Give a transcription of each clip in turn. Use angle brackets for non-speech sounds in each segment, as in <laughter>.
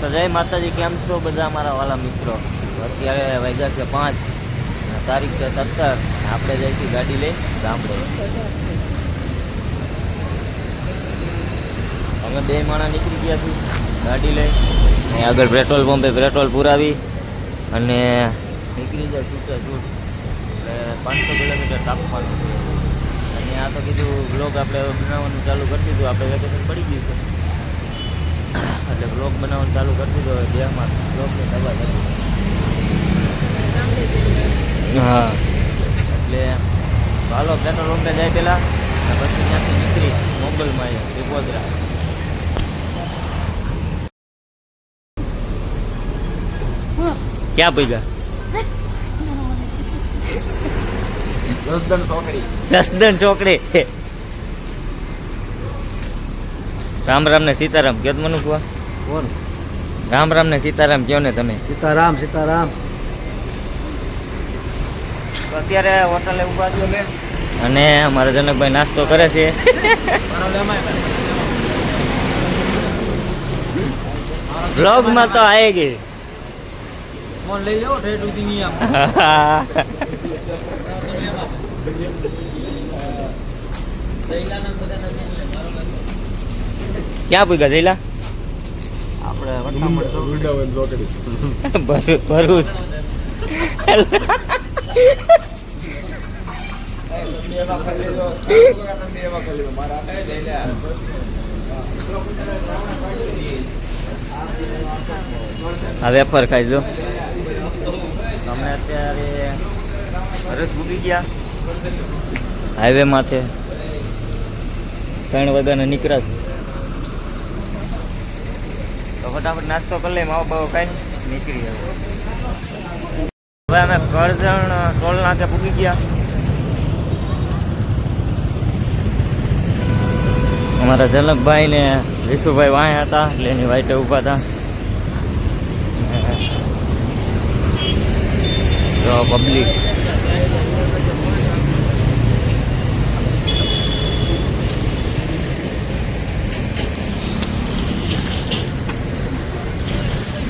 તો જય માતાજી, કેમ છો બધા અમારા વાલા મિત્રો? અત્યારે વાગ્યા છે પાંચ તારીખ છે સત્તર, આપણે જઈશું ગાડી લઈ ગામડે. અમે બે માણા નીકળી ગયા છીએ ગાડી લઈ. આગળ પેટ્રોલ પંપે પેટ્રોલ પુરાવી અને નીકળી જાય છૂટે છૂટ એટલે પાંચસો કિલોમીટર કાપવાનું છે અને આ તો કીધું બ્લોગ આપણે બનાવવાનું ચાલુ કરી દીધું. આપણે વેકેશન પડી ગયું છે. એટલે બ્લોગ બનાવવાનું ચાલુ કરી દીધો દેહમાં બ્લોગની હતી હા. એટલે હાલો પેટ્રોલ પંપે જાય પેલા પછી ત્યાંથી નીકળી મોગલમાં વિપોદરા ક્યાં પૈગા જસદન ચોકડી. જસદન ચોકડી. રામ રામ ને સીતારામ કયો મનુ મને કુવા કોણ? રામ રામ ને સીતારામ કયો ને તમે? સીતારામ સીતારામ. અત્યારે હોટલે ઊભા છો ને અને અમારા જનકભાઈ નાસ્તો કરે છે. બ્લોગમાં તો આવી ગઈ. ફોન લઈ જાઓ ઠેઠ સુધી નહીં આમ. <laughs> ક્યાં પૂગ્યા જઈલા આપણે ભરૂચ. આ વેફર ખાઈ જો તમે અત્યારે ભરૂચ પૂગી ગયા? હાઈવેમાં છે. ત્રણ વાગ્યાના નીકળ્યા. છે તો ફટાફટ નાસ્તો કરી લઈએ, માવો બાવો ખાઈને નીકળી હવે હવે અમે કરજણ ટોલ નાકે પૂગી ગયા. અમારા જનકભાઈ ને વિશુભાઈ વાંહે હતા, એટલે એની વાઈટે ઊભા હતા. તો પબ્લિક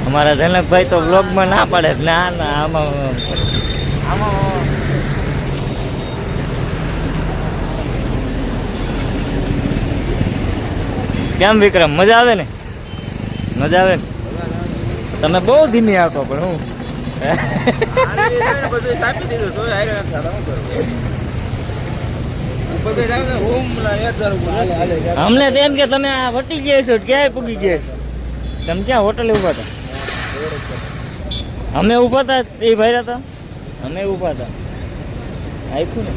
અમારા જનકભાઈ તો બ્લોગમાં ના પાડે ના ના, આમાં આમાં કેમ વિક્રમ, મજા આવે ને? મજા આવે તમે બહુ ધીમી આપો પણ હું. અમને તેમ કે તમે આ વટી ગયા છો, ક્યાંય પૂગી ગયા છો? તમે ક્યાં હોટલે ઊભા હતા? અમે ઊભા હતા એ ભાઈ હતા અમે ઊભા હતા આપ્યું ને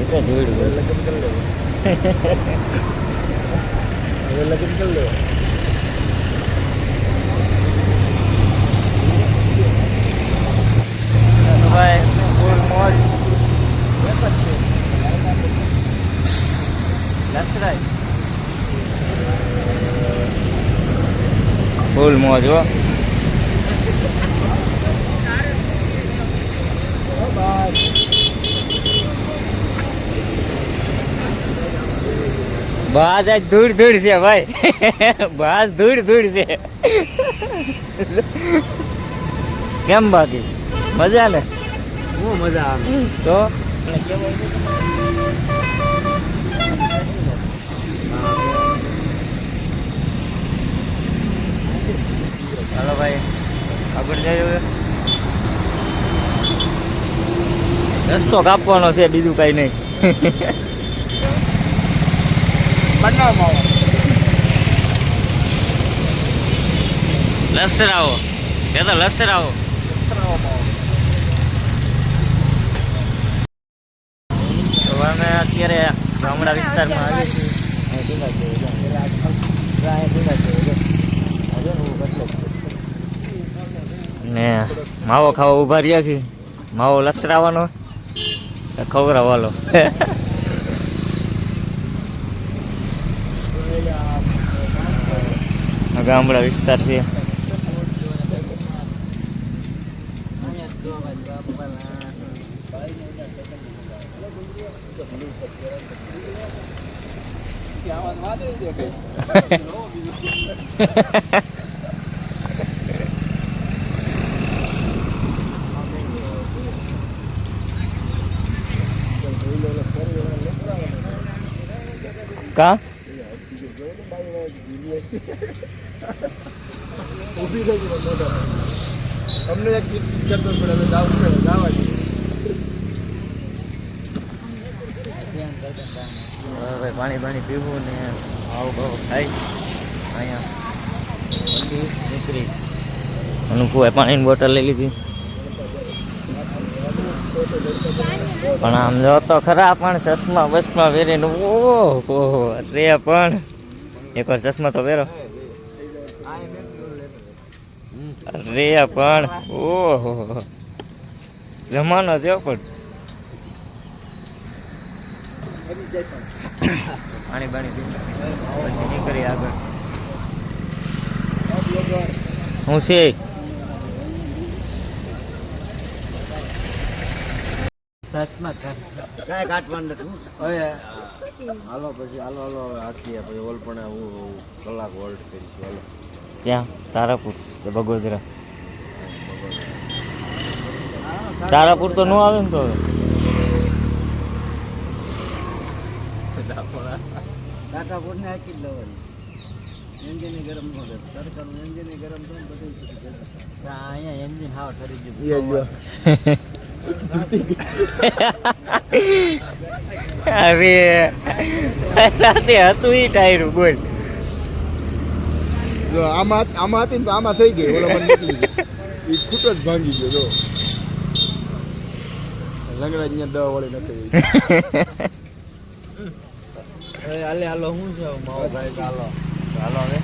એ તો જોયું લગ્ન કરી લેવું હવે લગ્ન કરી લેવું ભાઈ ફૂલ મોજ લસરાય ફૂલ મોજ હો. બાજ આજ ધૂળ ધૂળ છે ભાઈ. બાજ ધૂળ ધૂળ છે. કેમ બાકી? મજા ને? બહુ મજા આવે. તો? હાલો ભાઈ આગળ જઈએ રસ્તો કાપવાનો છે બીજું કઈ નહીં. બનાવવામાં લસરાવો એ તો લસરાવો અમે અત્યારે ગામડા વિસ્તારમાં આવી છીએ અહીં ટીંગા છે, જો. જો અહીં ટીંગા છે, જો. આ જો ને ઊભો એટલે જ. ને માવો ખાવા ઊભા રહ્યા છીએ. માવો લસરાવાનો. ખવડાવવાનો ગામડા વિસ્તાર છે. <laughs> કા અમને એક ચક્કર પડે જાવ જાવા હવે પાણી પાણી પીવું ને આવું બહુ થાય અહીંયા પછી નીકળી અનુકૂળ પાણીની બોટલ લઈ લીધી પણ આમ જો તો ખરા પણ ચશ્મા બસમાં પહેરીને, ઓહો રે પણ. એકવાર ચશ્મા તો પહેરો. રે પણ, ઓહો. જમાનો છે પણ. પાણી બાણી પછી નીકળી આગળ. હું છે? સસમત કાંઈ કાઢવાનું નથી હવે હાલો પછી હાલો હાલો આટલી પછી ઓલ પણ હું કલાક હોલ્ડ કરીશું હાલો. ક્યાં? તારાપુર કે બગોદરા તારાપુર તો ન આવે ને તો ટાટા ને હાકી જ લેવાની. એન્જિન ગરમ ન થાય સરકારનું એન્જિન ગરમ થાય બધું અહીંયા એન્જિન હાવ ઠરી ગયું. <laughs> <laughs> અરે રાતે હતું એ ટાયરું બોલ. જો આમાં આમાં હતી ને તો આમાં થઈ ગઈ ઓલો મને નીકળી ગયો. એ ખૂટ જ ભાંગી ગયો જો. લંગડા અહીંયા દવા વાળી નથી <laughs> હાલે હાલો હું છે માવો સાહેબ હાલો. ચાલો હવે.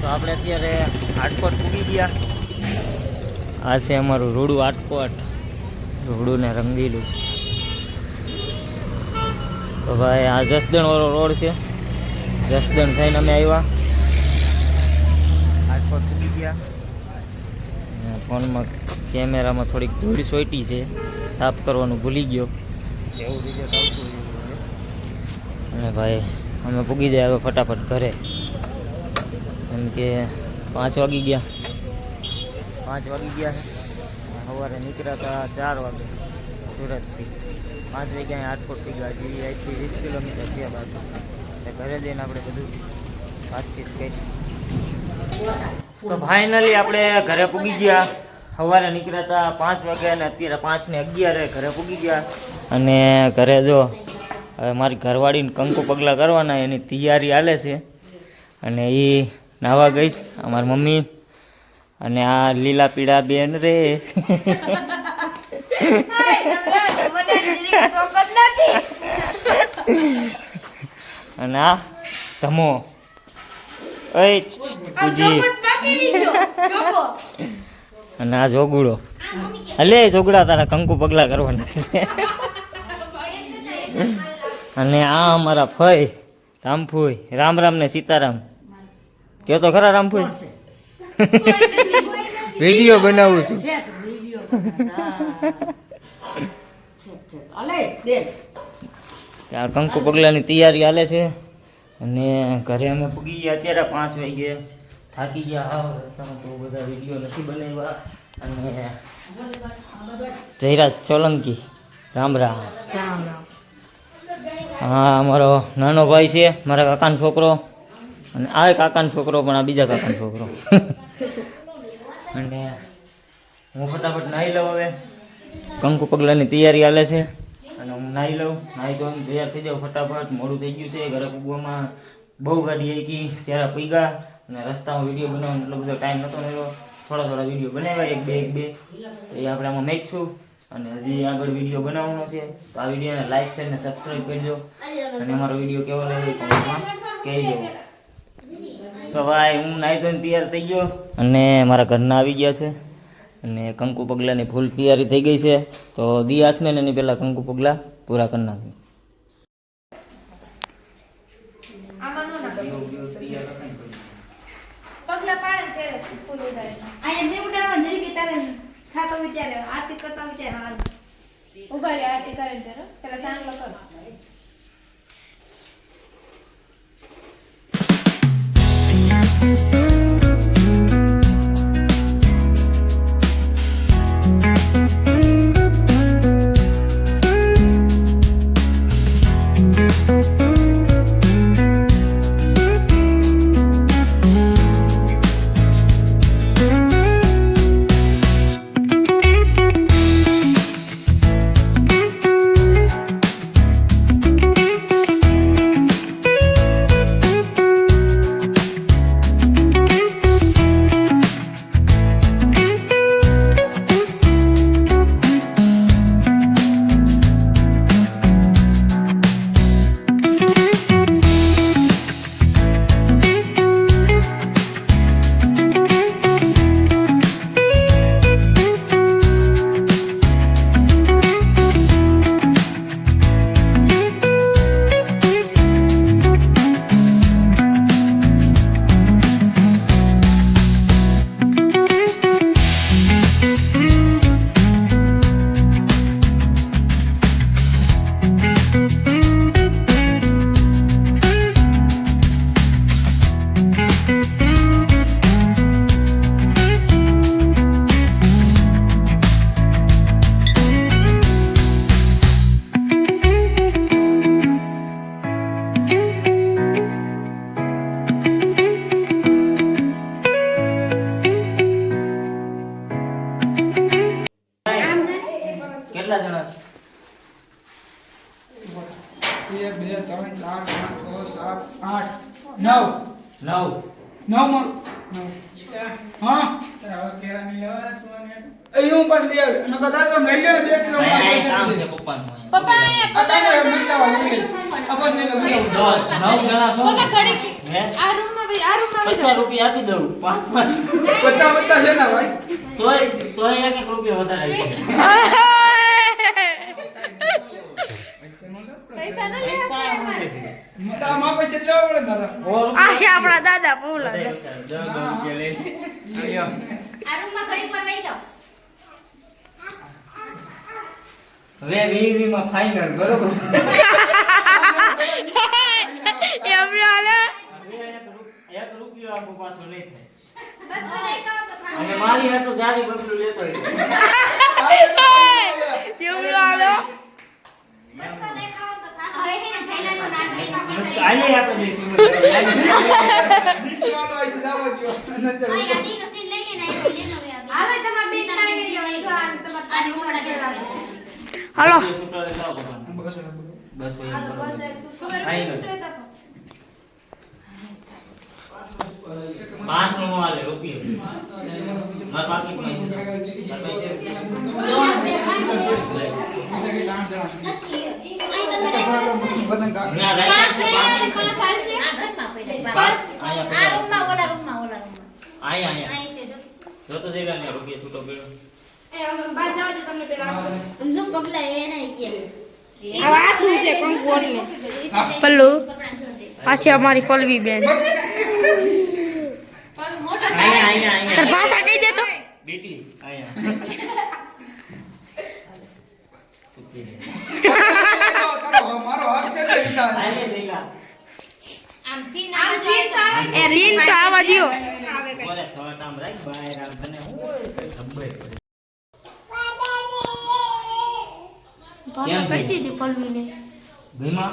તો આપણે અત્યારે હાટકોટ પૂગી ગયા. આ છે અમારું રૂડું આટકોટ. રોડું ને રંગીલું તો ભાઈ આ જસદણ વાળો રોડ છે. જસદણ થઈને અમે આવ્યા. આટકોટ પૂગી ગયા. ફોનમાં કેમેરામાં થોડીક ધૂળ સોટી છે. સાફ કરવાનું ભૂલી ગયો. અને ભાઈ અમે પૂગી જાય હવે ફટાફટ ઘરે. એમ કે પાંચ વાગી ગયા. પાંચ વાગી ગયા છે. સવારે નીકળ્યા હતા ચાર વાગે સુરતથી. પાંચ વાગ્યા થઈ ગયા. જેવી અહીંથી વીસ કિલોમીટર છે બાજુ. એટલે ઘરે જઈને આપણે બધું વાતચીત કરીશું. તો ફાઇનલી આપણે ઘરે પૂગી ગયા. સવારે નીકળ્યા હતા પાંચ વાગે અને અત્યારે પાંચ ને અગિયારે ઘરે પૂગી ગયા. અને ઘરે જો, હવે મારી ઘરવાળીને કંકુ પગલાં કરવાના, એની તૈયારી હાલે છે. અને એ નાવા ગઈ અમારી મમ્મી અને આ લીલા પીળા બેન રે. અને આ ધમો. છ, અને આ જોગુડો. અલે જોગડા તારા કંકુ પગલા કરવાના. અને આ અમારા ફઈ રામફુઈ રામ રામ ને સીતારામ. કયો તો ખરા રામફુઈ? વીડિયો બનાવું છું. આ કંકુ પગલાની તૈયારી હાલે છે. અને ઘરે અમે પૂગી ગયા અત્યારે પાંચ વાગે થાકી ગયા હા રસ્તામાં તો બધા વીડિયો નથી બનાવ્યા. અને જયરાજ સોલંકી રામ રામ. હા અમારો નાનો ભાઈ છે મારા કાકાનો છોકરો. અને આ કાકાનો છોકરો પણ આ બીજા કાકાનો છોકરો. <laughs> અને હું ફટાફટ નાહી લઉં હવે. કંકુ પગલાની તૈયારી હાલે છે. અને હું નાહી લઉં. નાહી ધોઈને તૈયાર થઈ જાઉં ફટાફટ. મોડું થઈ ગયું છે. ઘરે પૂગવામાં બહુ ગાડી આવી ગઈ ત્યારે પીગા. અને રસ્તામાં વીડિયો બનાવવાનો એટલો બધો ટાઈમ નહોતો મળ્યો. થોડા થોડા વીડિયો બનાવ્યા. એક બે એક બે. એ આપણે આમાં મેકશું. અને હજી આગળ વીડિયો બનાવવાનો છે. તો આ વિડીયોને લાઈક છે અને સબસ્ક્રાઈબ કરજો. અને અમારો વીડિયો કેવો લાગે કહી કહેજો. તો ભાઈ હું નાહી ધોઈને તૈયાર થઈ ગયો. અને મારા ઘરના આવી ગયા છે. અને કંકુ પગલાની ફૂલ તૈયારી થઈ ગઈ છે. તો દી હાથમે ને એની પહેલાં કંકુ પગલા પૂરા કરી નાખ્યું પગલા પાડે ત્યારે ફૂલ ઉડાડે. અહીંયા નહીં ઉડાડવા જરી કે તારે થાતો હોય આરતી કરતા હોય ઊભા રે આરતી કરે ત્યારે. પેલા સાંજ કરો. પાંચ છ સાત આઠ નવ. નવ. નવમાં હા? અહીં ઉપર લઈ આવે અને કદાચ તો લઈ લે બે કિલો. પપ્પા નવ જણા છો? આ રૂમમાં બી- આ રૂમમાં બી પચાસ રૂપિયા આપી દઉં. પાંચ પાંચ. પચાસ પચાસ છે ને ભાઈ? તોય તોય એક રૂપિયા વધારે <laughs> આ છે આપણા દાદા પૌલા વધારે છે. દસ દસ રૂપિયા લઈ લે. આ રૂમમાં ઘડી પર રહી જાઓ. હવે વી વી માં ફાઇનલ બરોબર? એમને આલે. એક રૂપિયો આપો પાછો નહીં થાય. બસ મને કહો તો ખાવ અને મારી હાટુ જારી બબલું લેતો <laughs> બસ તો હવે હે ને જયલાનું નામ <laughs> લઈ આપણે જઈશું ચાલો અહીં જવા દ્યો. અને ચાલો. આ યાદીનો સીન લઈ લે ને એ લેનો હવે તમાર બે ત્રણ ને જો આ તમાર આને મોડા દેતા હાલો છૂટો લઈ જાઓ ભગવાન. બસ હવે બોલો. બસ હોય એમ બરોબર. ખબર Final. નથી પાંચ નો નો હાલે રૂપિયો મારા પાકીટમાં છે મારા પૈસે <laughs> પલ્લુ આ છે અમારી પલવી બેન ભાષા કઈ દેતો બેટી <laughs> તારો મારો હક છે ને ઈશાન. અહીંયા જઈ રહ્યા. આમ સીન આવે એ રીન તો આવા દ્યો. બોલે શર્ટ આમ રાખ બહાર આમ તને હું ખબર કેમ છે? દીધી પલવીને? ભીમા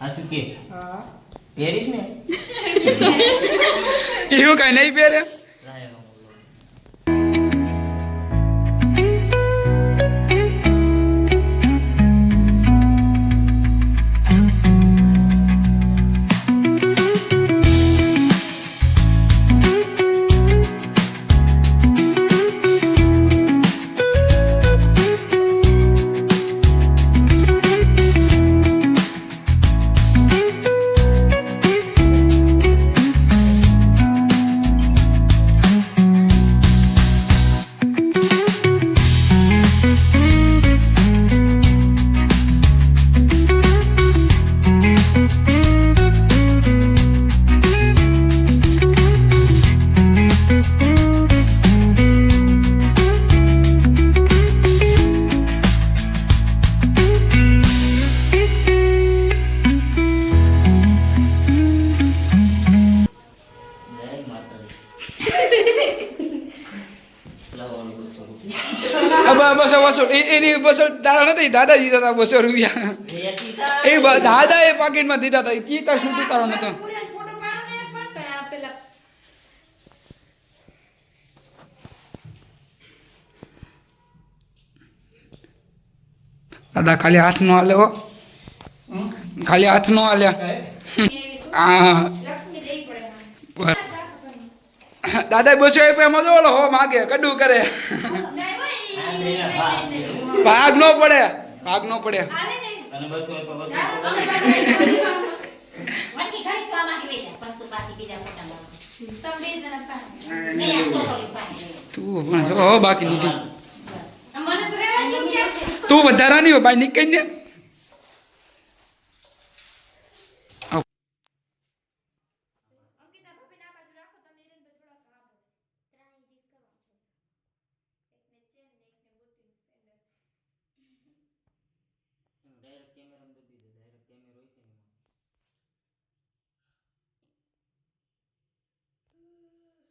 આ શું કે? હા. પહેરીશ ને? <laughs> એવું કઈ નહીં પહેરે? એની બસો તારા નથી દાદા દીધા હતા બસો રૂપિયા. એ દાદા એ પાકીટમાં દીધા હતા કી તાર શું તારો નતો. દાદા, ખાલી હાથ નો હાલે ખાલી હાથ નો હાલે. હા. દાદા બસો આપ્યા એમાં જો ઓલો હો, માગે, કડું કરે. ભાગ. નો પડે ભાગ નો પડે. તો નહીં પણ જો બાકી દીધી તું તો રહેવા જ વધારાની હોય ભાઈ નીકળી ને.